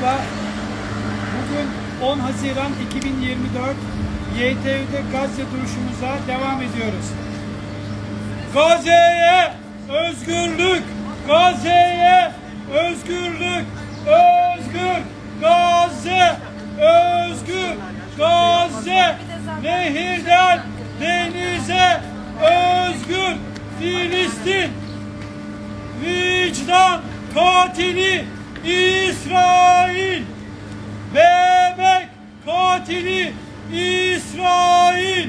Merhaba. Bugün 10 Haziran 2024 YTÜ'de Gazze duruşumuza devam ediyoruz. Gazze'ye özgürlük! Gazze'ye özgürlük! Özgür! Gazze! Özgür! Gazze! Nehirden denize özgür Filistin! Vicdan katili! Bebek katili İsrail!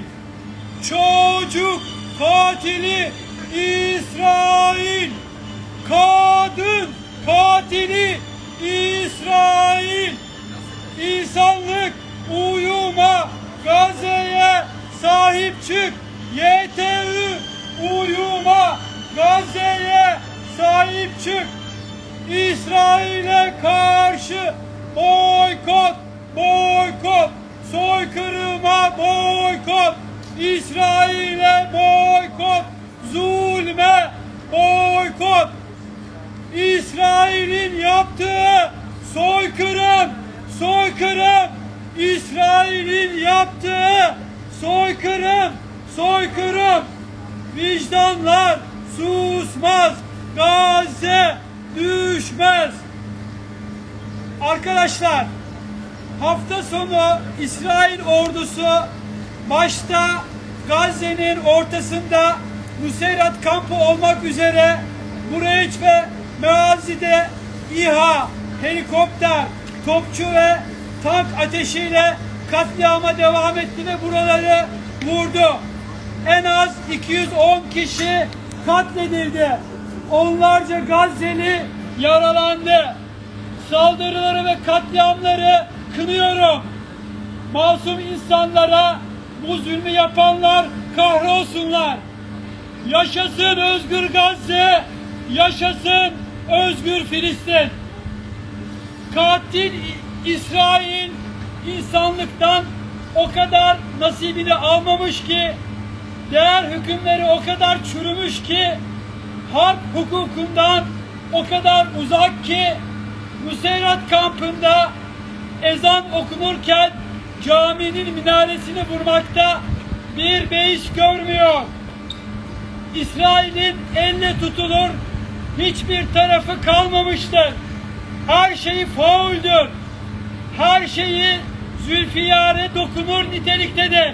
Çocuk katili İsrail! Kadın katili İsrail! İnsanlık uyuma Gazze'ye sahip çık. YTÜ uyuma Gazze'ye sahip çık. İsrail'e boykot, boykot, soykırıma boykot, İsrail'e boykot, zulme boykot. İsrail'in yaptığı soykırım, soykırım, İsrail'in yaptığı soykırım, soykırım. Vicdanlar susmaz, Gazze düşmez. Arkadaşlar, hafta sonu İsrail ordusu başta Gazze'nin ortasında Nuseyrat kampı olmak üzere Bureç ve Meazi'de İHA, helikopter, topçu ve tank ateşiyle katliama devam etti ve buraları vurdu. En az 210 kişi katledildi. Onlarca Gazze'li yaralandı. Saldırıları ve katliamları kınıyorum. Masum insanlara bu zulmü yapanlar kahrolsunlar. Yaşasın özgür Gazze, yaşasın özgür Filistin. Katil İsrail insanlıktan o kadar nasibini almamış ki, değer hükümleri o kadar çürümüş ki, harp hukukundan o kadar uzak ki, Nuseyrat kampında ezan okunurken caminin minaresini vurmakta bir beis görmüyor. İsrail'in elle tutulur hiçbir tarafı kalmamıştır. Her şeyi fauldür. Her şeyi zülfiyare dokunur niteliktedir.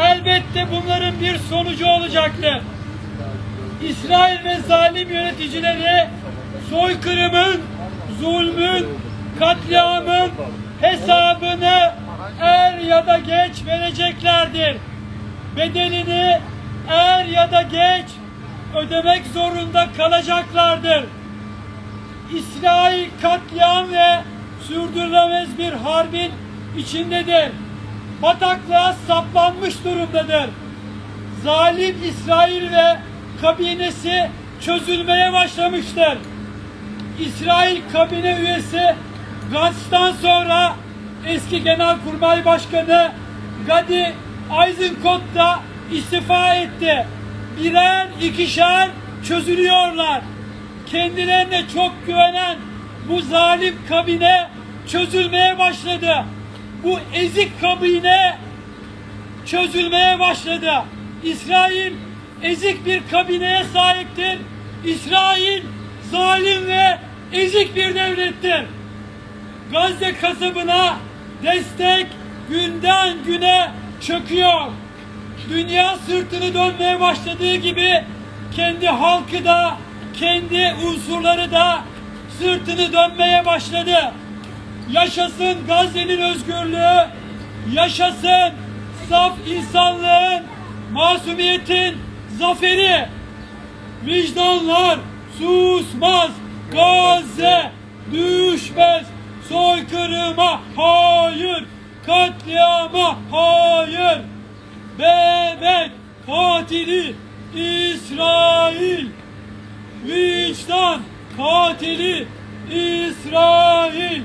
Elbette bunların bir sonucu olacaktır. İsrail ve zalim yöneticileri soykırımın, zulmün, katliamın hesabını er ya da geç vereceklerdir. Bedelini er ya da geç ödemek zorunda kalacaklardır. İsrail katliam ve sürdürülemez bir harbin içindedir. Bataklığa saplanmış durumdadır. Zalim İsrail ve kabinesi çözülmeye başlamıştır. İsrail kabine üyesi Gantz'tan sonra eski Genelkurmay Başkanı Gadi Eisenkot da istifa etti. Birer ikişer çözülüyorlar. Kendilerine çok güvenen bu zalim kabine çözülmeye başladı. Bu ezik kabine çözülmeye başladı. İsrail ezik bir kabineye sahiptir. İsrail zalim ve ezik bir devlettir. Gazze kasabına destek günden güne çöküyor. Dünya sırtını dönmeye başladığı gibi kendi halkı da kendi unsurları da sırtını dönmeye başladı. Yaşasın Gazze'nin özgürlüğü, yaşasın saf insanlığın, masumiyetin zaferi. Vicdanlar susmaz, Gazze düşmez, soykırıma hayır, katliama hayır. Bebek katili İsrail, vicdan katili İsrail.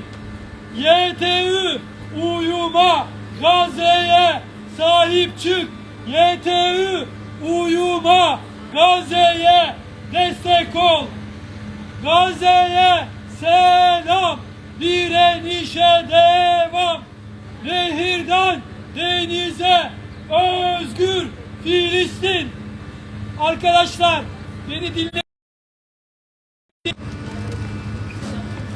YTÜ uyuma Gazze'ye sahip çık. YTÜ uyuma Gazze'ye destek ol. Gazze'ye selam. Direnişe devam. Nehirden denize özgür Filistin. Arkadaşlar beni dinle.